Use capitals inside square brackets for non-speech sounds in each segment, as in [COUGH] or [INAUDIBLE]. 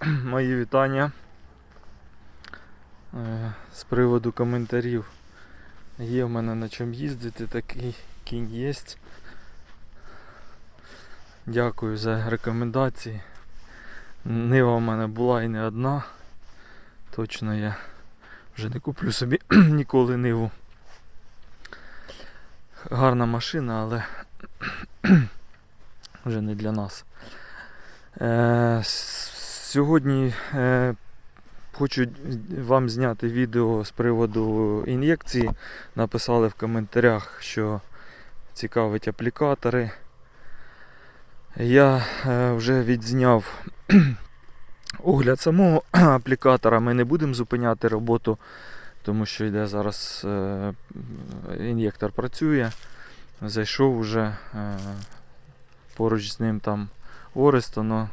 [CLEARS THROAT] мої вітання Е, з приводу коментарів. Є в мене на чому їздити, такий кінь є. Дякую за рекомендації. Нива в мене була і не одна. Точно я вже не куплю собі [CLEARS THROAT] ніколи ниву. Гарна машина, але [CLEARS THROAT] вже не для нас. Е, сьогодні е, хочу вам зняти відео з приводу ін'єкції. Написали в коментарях, що цікавить аплікатори. Я е, вже відзняв [CLEARS THROAT] огляд самого [CLEARS THROAT] аплікатора. Ми не будемо зупиняти роботу, тому що йде зараз е, ін'єктор працює. Зайшов уже е, поруч з ним там Орест, воно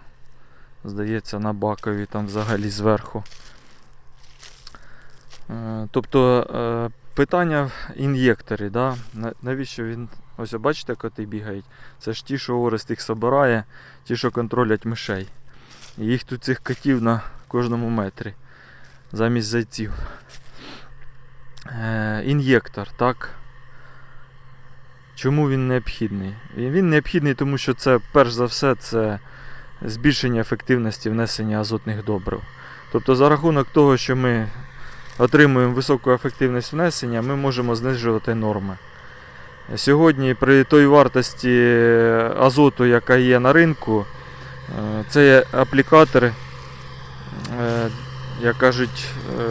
здається на бакові там взагалі зверху. Е, Тобто е, питання в ін'єкторі, да? навіщо він. Ось бачите, коти бігають. Це ж ті, що Орест їх собирає, ті, що контролять мишей. І їх тут цих котів на кожному метрі. Замість зайців. Е, ін'єктор, так. Чому він необхідний? Він необхідний, тому що це, перш за все, це збільшення ефективності внесення азотних добрив. Тобто, за рахунок того, що ми отримуємо високу ефективність внесення, ми можемо знижувати норми. Сьогодні при той вартості азоту, яка є на ринку, е, цей аплікатор, е, як кажуть, е,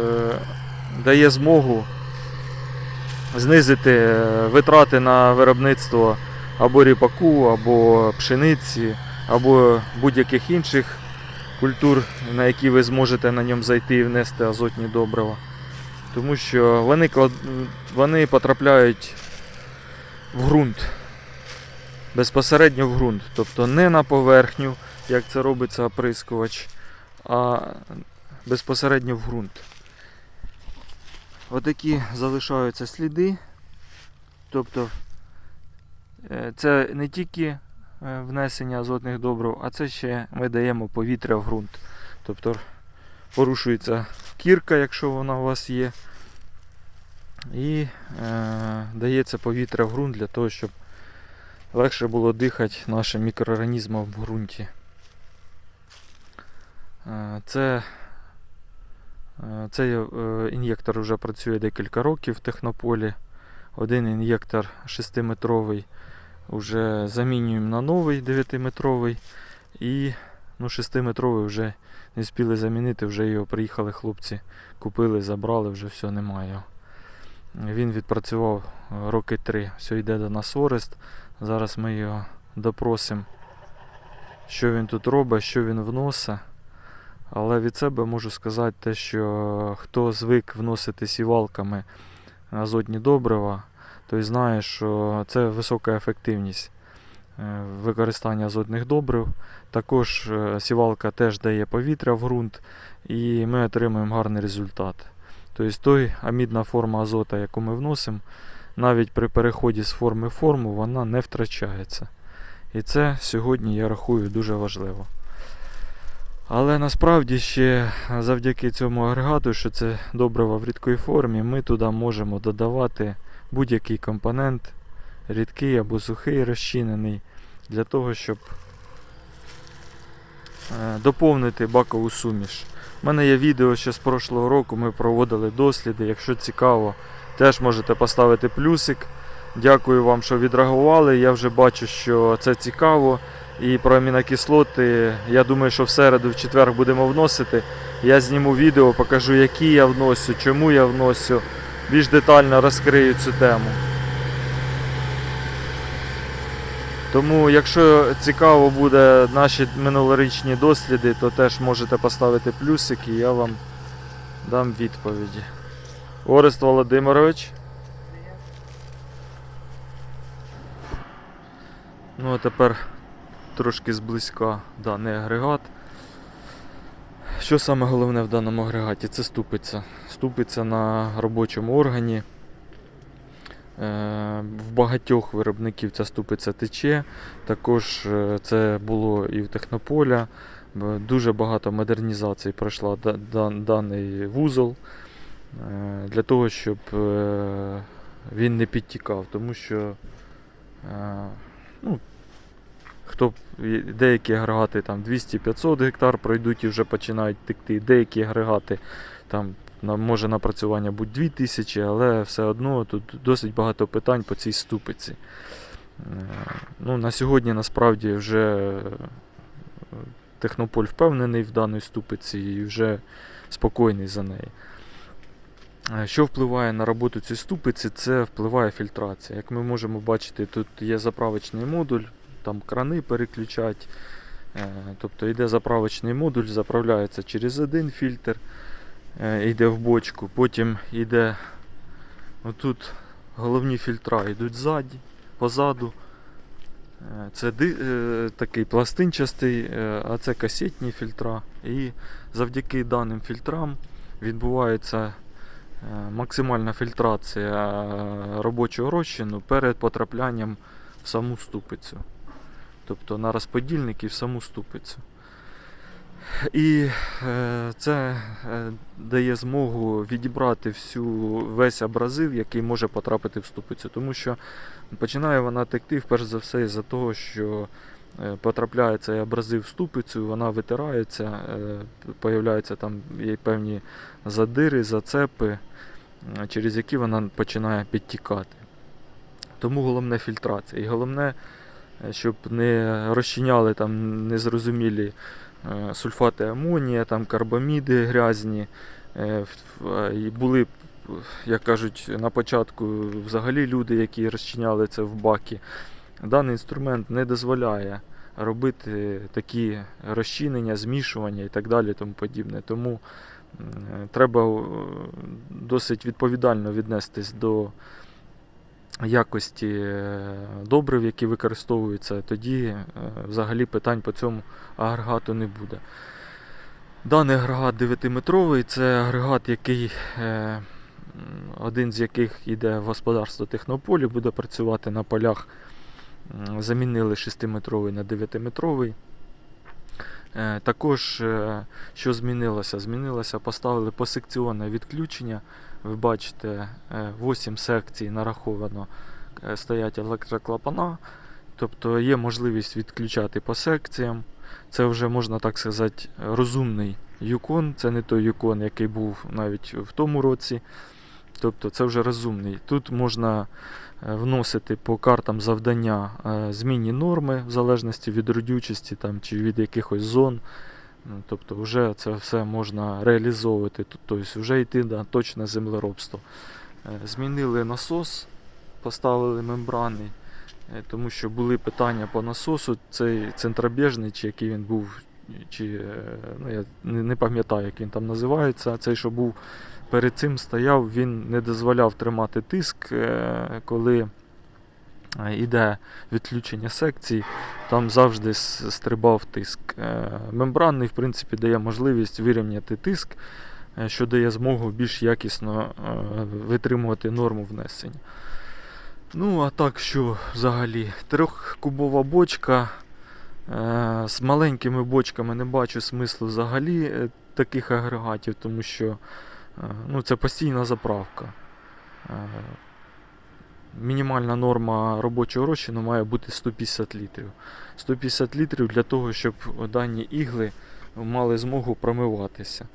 дає змогу знизити витрати на виробництво або ріпаку, або пшениці, або будь-яких інших культур, на які ви зможете на ньому зайти і внести азотні добрива. Тому що вони, вони потрапляють в ґрунт. Безпосередньо в ґрунт. Тобто не на поверхню, як це робиться оприскувач, а безпосередньо в ґрунт. Отакі залишаються сліди. Тобто е, це не тільки внесення азотних добрив, а це ще ми даємо повітря в ґрунт. Тобто порушується кірка, якщо вона у вас є. І е, дається повітря в ґрунт для того, щоб легше було дихати нашим мікроорганізмам в ґрунті. Е, це Е, Цей е, ін'єктор вже працює декілька років в технополі. Один ін'єктор 6-метровий вже замінюємо на новий 9-метровий. І ну, 6-метровий вже не спіли замінити, вже його приїхали хлопці, купили, забрали, вже все немає. Він відпрацював е, роки 3. Все йде до нас Орест. Зараз ми його допросимо, що він тут робить, що він вносить. Але від себе можу сказати те, що хто звик вносити сівалками азотні добрива, той знає, що це висока ефективність е, використання азотних добрив. Також е, сівалка теж дає повітря в ґрунт і ми отримуємо гарний результат. Тобто той амідна форма азота, яку ми вносимо, навіть при переході з форми в форму, вона не втрачається. І це сьогодні я рахую дуже важливо. Але насправді ще завдяки цьому агрегату, що це добрива в рідкої формі, ми туди можемо додавати будь-який компонент, рідкий або сухий розчинений, для того, щоб е, доповнити бакову суміш. У мене є відео ще з прошлого року, ми проводили досліди. Якщо цікаво, теж можете поставити плюсик. Дякую вам, що відреагували. Я вже бачу, що це цікаво. І про амінокислоти, я думаю, що в середу, в четвер будемо вносити. Я зніму відео, покажу, які я вносю, чому я вносю. Більш детально розкрию цю тему. Тому, якщо цікаво буде наші минулорічні досліди, то теж можете поставити плюсик і я вам дам відповіді. Орест Володимирович. Ну а тепер трошки зблизька даний агрегат. Що саме головне в даному агрегаті? Це ступиця. Ступиця на робочому органі. Е, В багатьох виробників ця ступиця тече. Також е, це було і в Технополя. Дуже багато модернізацій пройшла да- да- даний вузол е, для того, щоб він не підтікав, тому що ну, хто деякі агрегати там 200-500 гектар пройдуть і вже починають текти, деякі агрегати там може напрацювання будь 2000, але все одно тут досить багато питань по цій ступиці. Е, Ну, на сьогодні насправді вже е, Технополь впевнений в даній ступиці і вже спокійний за неї. Е, Що впливає на роботу цієї ступиці, це впливає фільтрація. Як ми можемо бачити, тут є заправочний модуль, там крани переключать. Тобто йде заправочний модуль, заправляється через один фільтр, йде в бочку, потім йде отут головні фільтра йдуть ззаді, позаду. Е, Це е, такий пластинчастий, е, а це касетні фільтра. І завдяки даним фільтрам відбувається е, максимальна фільтрація е, робочого розчину перед потраплянням в саму ступицю. Тобто на розподільник і в саму ступицю. І е, це е, дає змогу відібрати всю, весь абразив, який може потрапити в ступицю. Тому що починає вона текти, вперше за все, із-за того, що е, потрапляє цей абразив в ступицю, вона витирається, появляються там є певні задири, зацепи, через які вона починає підтікати. Тому головне фільтрація. І головне, щоб не розчиняли там незрозумілі сульфати амонія, там карбаміди грязні. Е, були, як кажуть, на початку взагалі люди, які розчиняли це в баки. Даний інструмент не дозволяє робити такі розчинення, змішування і так далі. Тому подібне. Тому е, треба е, досить відповідально віднестись до якості е, добрив, які використовуються, тоді е, взагалі питань по цьому агрегату не буде. Даний агрегат 9-метровий, це агрегат, який, е, один з яких йде в господарство Технополі, буде працювати на полях. Замінили 6-метровий на 9-метровий. Е, Також, що змінилося? Змінилося, поставили посекціонне відключення. Ви бачите, 8 секцій нараховано е, стоять електроклапана. Тобто є можливість відключати по секціям. Це вже можна так сказати розумний юкон. Це не той юкон, який був навіть в тому році. Тобто це вже розумний. Тут можна е, вносити по картам завдання е, змінні норми в залежності від родючості там, чи від якихось зон. Ну, Тобто вже це все можна реалізовувати. Тобто вже йти на точне землеробство. Е, Змінили насос, поставили мембрани, е, тому що були питання по насосу. Цей центробіжний, чи який він був, чи е, ну, я не, пам'ятаю, як він там називається. Цей, що був перед цим стояв, він не дозволяв тримати тиск, е, коли е, йде відключення секцій, там завжди стрибав тиск. Е, Мембранний, в принципі, дає можливість вирівняти тиск, е, що дає змогу більш якісно е, витримувати норму внесення. Ну, а так що взагалі? Трьохкубова бочка. З маленькими бочками не бачу смислу взагалі таких агрегатів, тому що ну, це постійна заправка. Мінімальна норма робочого розчину має бути 150 літрів. 150 літрів для того, щоб дані ігли мали змогу промиватися.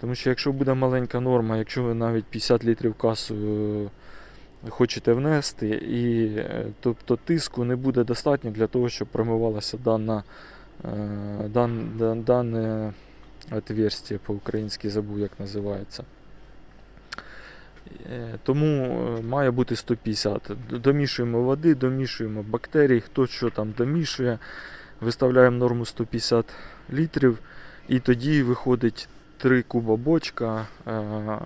Тому що якщо буде маленька норма, якщо ви навіть 50 літрів касу е, хочете внести, і, е, тобто тиску не буде достатньо для того, щоб промивалася дана, е, дан, дан, дане отверстие по-українськи забув, як називається. Е, Тому е, має бути 150. Домішуємо води, домішуємо бактерій, хто що там домішує, виставляємо норму 150 літрів, і тоді виходить 3 куба бочка е,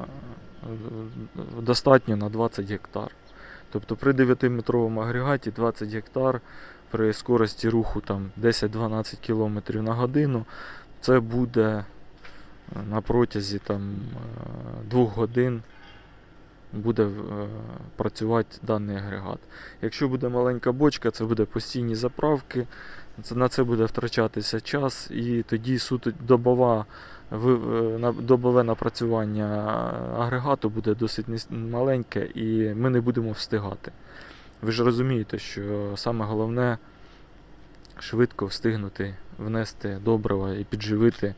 достатньо на 20 гектар. Тобто при 9-метровому агрегаті 20 гектар при скорості руху там 10-12 км на годину це буде на протязі там, 2 годин буде е, працювати даний агрегат. Якщо буде маленька бочка, це буде постійні заправки, на це буде втрачатися час, і тоді суто добова, е, добове напрацювання агрегату буде досить маленьке, і ми не будемо встигати. Ви ж розумієте, що саме головне швидко встигнути внести добрива і підживити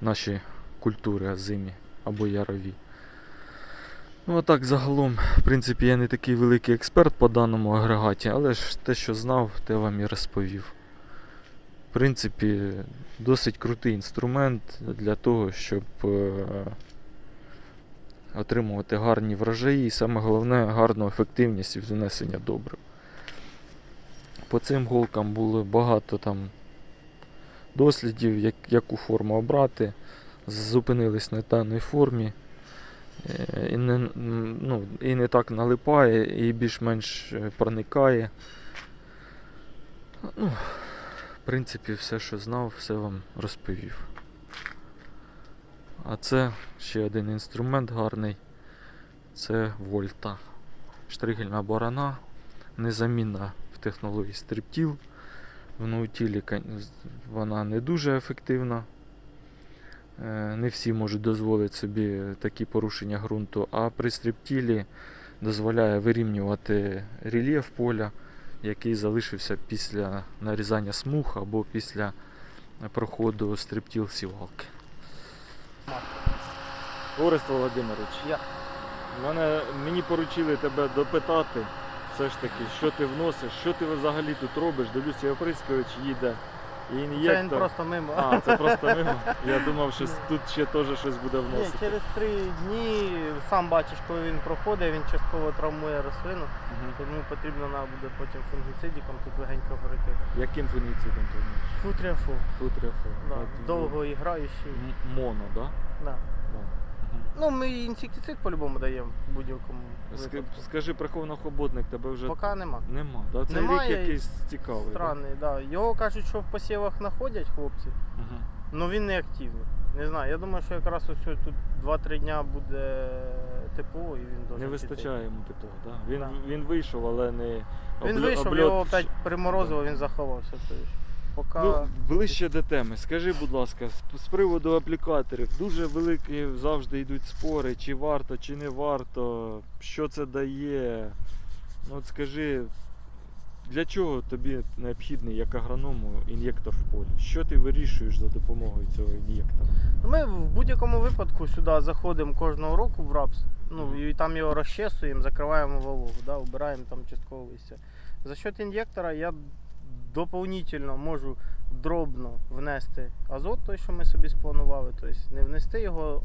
наші культури озимі або ярові. Ну, а так, загалом, в принципі, я не такий великий експерт по даному агрегаті, але ж те, що знав, те вам і розповів. В принципі, досить крутий інструмент для того, щоб е, отримувати гарні врожаї і саме головне гарну ефективність від внесення добрив. По цим голкам було багато там дослідів, як, яку форму обрати. Зупинились на даній формі. Е, І не, ну, і не так налипає, і більш-менш е, проникає. Ну, в принципі, все, що знав, все вам розповів. А це ще один інструмент гарний. Це вольта. Штригельна барана, незамінна в технології стриптіл. В ноутілі вона не дуже ефективна. Е, Не всі можуть дозволити собі такі порушення ґрунту, а при стриптілі дозволяє вирівнювати рельєф поля, який залишився після нарізання смуг або після проходу стриптіл сівалки. Орест Володимирович, Я. мене, мені поручили тебе допитати, все ж таки, що ти вносиш, що ти взагалі тут робиш. Дивлюся, Оприскович їде. І Це він просто мимо. А, це просто мимо. Я думав, що тут ще теж щось буде Ні, вносити. через три дні сам бачиш, коли він проходить, він частково травмує рослину, угу. тому потрібно нам буде потім фунгіцидіком тут легенько пройти. Яким фуніцидом ти вмієш? Футріафу. Футріафу. Да, От, довго іграючий. м- Моно, да? Так. Да. Ну, ми інсектицид по-любому даємо будь-якому Ск- випадку. Скажи, приховано хоботник тебе вже Поки нема. нема. Да? Цей Немає, рік якийсь цікавий. Странний, да. Його кажуть, що в посівах знаходять хлопці, Да? Мгм. але він не активний. Не знаю, я думаю, що якраз ось ось тут 2-3 дня буде тепло і він Не вистачає йому тепло, да? Він, Да. він вийшов, але не Він обльо- вийшов, обльот його опять приморозило, він заховався. Поки... Ну, ближче до теми. Скажи, будь ласка, з, приводу аплікаторів, дуже великі завжди йдуть спори, чи варто, чи не варто, що це дає. Ну от скажи, для чого тобі необхідний як агроному ін'єктор в полі? Що ти вирішуєш за допомогою цього ін'єктора? Ну, Ми в будь-якому випадку сюди заходимо кожного року в рапс, ну і там його розчесуємо, закриваємо вологу, да, убираємо там частково листя. За счет ін'єктора я доповнительно можу дробно внести азот, той, що ми собі спланували. Тобто не внести його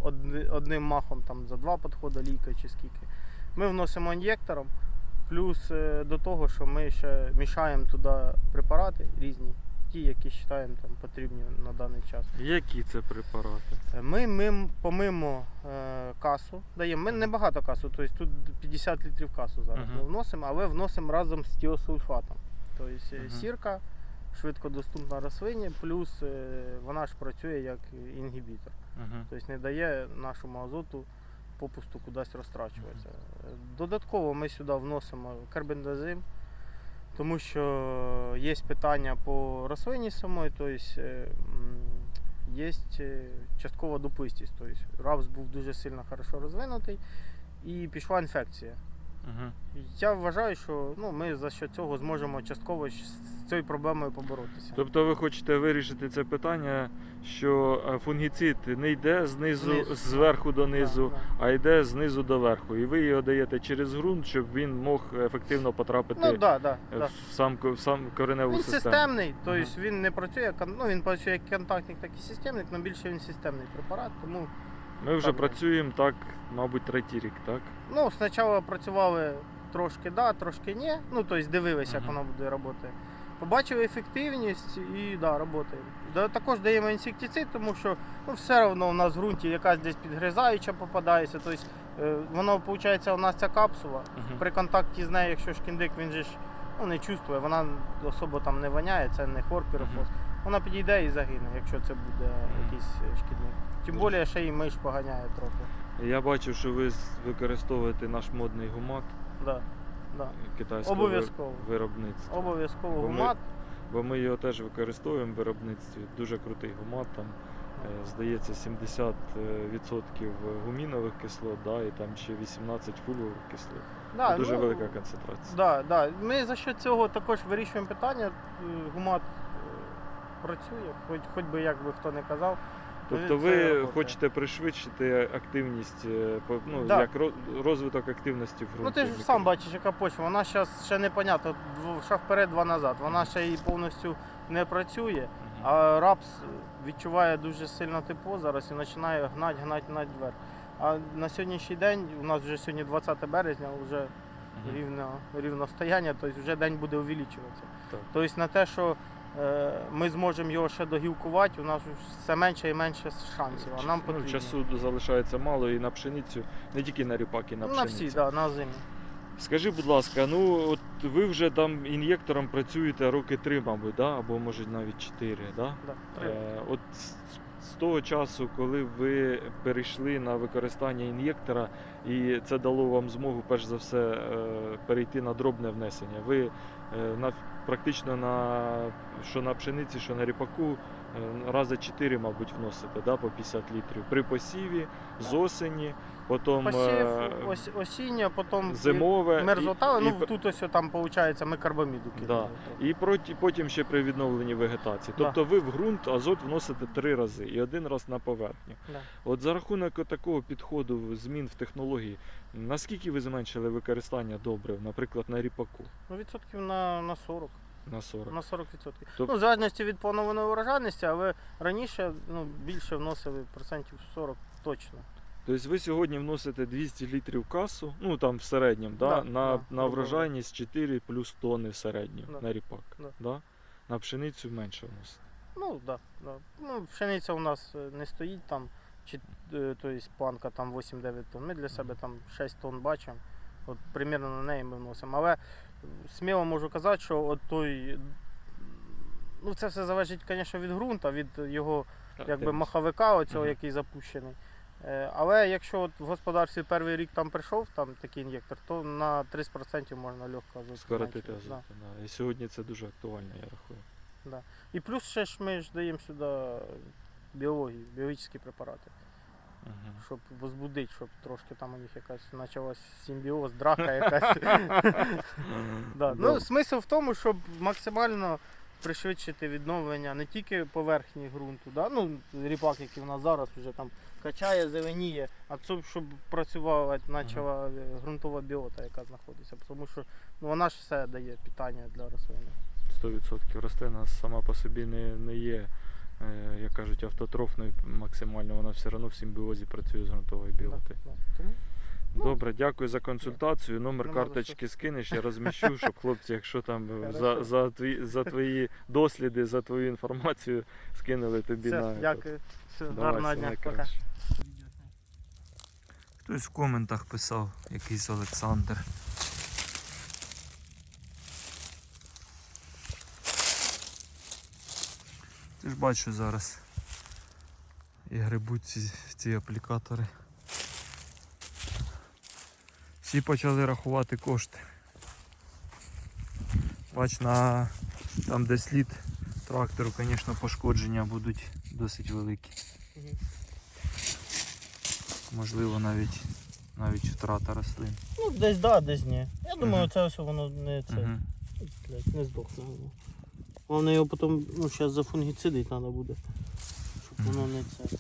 одним махом там, за два підходи ліка чи скільки. Ми вносимо ін'єктором, плюс е, до того, що ми ще мішаємо туди препарати різні, ті, які вважаємо там, потрібні на даний час. Які це препарати? Ми, ми помимо е, касу даємо. Ми небагато касу, тобто тут 50 літрів касу зараз Мгм. ми вносимо, але вносимо разом з тіосульфатом. Тобто е, Мгм. сірка швидкодоступна рослині, плюс е, вона ж працює як інгібітор. Угу. Тобто не дає нашому азоту попусту кудись розтрачуватися. Е, Додатково ми сюди вносимо карбендазим, тому що є питання по рослині самої, тобто є часткова дуплистість. Тобто рапс був дуже сильно хорошо розвинутий і пішла інфекція. Угу. Я вважаю, що ну, ми за що цього зможемо частково з цією проблемою поборотися. Тобто ви хочете вирішити це питання, що е, фунгіцид не йде знизу, Знизу. зверху донизу, Да, а йде знизу до верху. І ви його даєте через ґрунт, щоб він мог ефективно потрапити Ну, да, да, е, да. в сам ко- в сам кореневу Він систему. системний, тобто Мгм. він не працює як кон- ну, він працює як контактник, так і системник, але більше він системний препарат. Тому Ми вже Так, працюємо так, мабуть, третій рік, так? ну, спочатку працювали трошки да, трошки ні. Ну, тобто дивилися, як воно буде працювати. Побачили ефективність і да. Да, також даємо інсектицид, тому що ну, все одно у нас в ґрунті якась десь підгризаюча попадається. Тобто, воно виходить, у нас ця капсула. Мгм. При контакті з нею, якщо шкіндик, він же ж ну, не чувствує, вона особо там не воняє, це не хлорпірофос. Вона підійде і загине, якщо це буде Мгм. якийсь е, шкідник. Тим більше ще й миш поганяє трохи. Я бачив, що ви використовуєте наш модний гумат Да, да. китайського Обов'язково. виробництва. Обов'язково Бо ми- гумат. Бо ми його теж використовуємо в виробництві. Дуже крутий гумат. Там, е, здається, 70% гумінових кислот, да, і там ще 18 фульових кислот. Да, дуже ну, велика концентрація. Да, да. Ми за що цього також вирішуємо питання. Е, Гумат е, працює, хоч, хоч би як би хто не казав. Тобто ви хочете пришвидшити активність, е, ну, Да. як ро- розвиток активності в Ну ти ж сам бачиш, яка почва. Вона зараз ще непонятно, дв- шаг вперед, два назад. Вона ще і повністю не працює. Мгм. А рапс відчуває дуже сильно тепло зараз і починає гнать, гнать, гнать вверх. А на сьогоднішній день, у нас вже сьогодні 20 березня, вже Мгм. рівно, рівно стояння, тобто вже день буде увеличуватися. Так. Тобто на те, що ми зможемо його ще догілкувати, у нас все менше і менше шансів. А нам ну, часу залишається мало і на пшеницю, не тільки на ріпак, і на ну, пшеницю. на всі, да, на зимі. Скажи, будь ласка, ну от ви вже там ін'єктором працюєте роки три, мабуть, да? або може навіть чотири, да? Да, три. Е, от з, того часу, коли ви перейшли на використання ін'єктора, і це дало вам змогу, перш за все, е, перейти на дробне внесення. Ви е, на, практично на, що на пшениці, що на ріпаку е, рази 4, мабуть, вносите да, по 50 літрів. При посіві, з осені, потім Посів, е, ось, осіння, потім зимове. і- мерзлота. і, Ну тут ось там виходить, ми карбаміду Да. І проті- потім ще при відновленні вегетації. Да. Тобто ви в ґрунт азот вносите три рази і один раз на поверхню. Да. От за рахунок такого підходу змін в технології, наскільки ви зменшили використання добрив, наприклад, на ріпаку Ну, відсотків на, на 40. на 40? На 40 відсотків. Тоб- Ну, в залежності від планованої урожайності, але раніше ну, більше вносили процентів 40 точно. Тобто ви сьогодні вносите 200 літрів касу, ну там в середньому, да, Да, на, да, на врожайність 4 плюс тонни в середньому Да. на ріпак. Да. Да? На пшеницю менше вносите. Ну, так. Да, да. Ну, пшениця у нас е, не стоїть там, чи, е, то є планка там 8-9 тонн. Ми для себе там 6 тонн бачимо. От примірно на неї ми вносимо. Але сміло можу казати, що от той. Ну, це все залежить, звісно, від ґрунта, від його якби маховика, оцього, який запущений. Е, Але якщо от в господарстві перший рік там прийшов там такий ін'єктор, то на 30% можна легко скоротити азот. Да. І сьогодні це дуже актуально, я рахую. І плюс ще ж ми ж даємо сюди біологію, біологічні препарати, Мгм. щоб возбудити, щоб трошки там у них якась почалась симбіоз, драка якась. [LAUGHS] Да. Ну, смисл в тому, щоб максимально пришвидшити відновлення не тільки поверхні ґрунту, да? ну, ріпак, який в нас зараз вже там качає, зеленіє, а це щоб працювала почала е, ґрунтова біота, яка знаходиться. Тому що ну, вона ж все дає питання для рослини. 100% рослина сама по собі не, не є, е, як кажуть, автотрофною максимально, вона все одно в симбіозі працює з ґрунтовою біотою. Так, так. Тому Добре, дякую за консультацію. Номер Нема за карточки скинеш, я розміщу, щоб хлопці, якщо там [LAUGHS] за, за, твої, за твої досліди, за твою інформацію скинули тобі все, на. дякую. Все, Давай, гарного все дня. Пока. найкраще. Хтось в коментах писав, якийсь Олександр. Ти ж бачу зараз. І грибуть ці, ці аплікатори. Всі почали рахувати кошти. Бач, на там, де слід трактору, звісно, пошкодження будуть досить великі. Можливо, навіть навіть втрата рослин. Ну, десь да, десь ні. Я думаю, Мгм. це все воно не це. Блядь, не здохне воно. Головне його потім, ну, зараз зафунгіцидить треба буде. Щоб воно не це.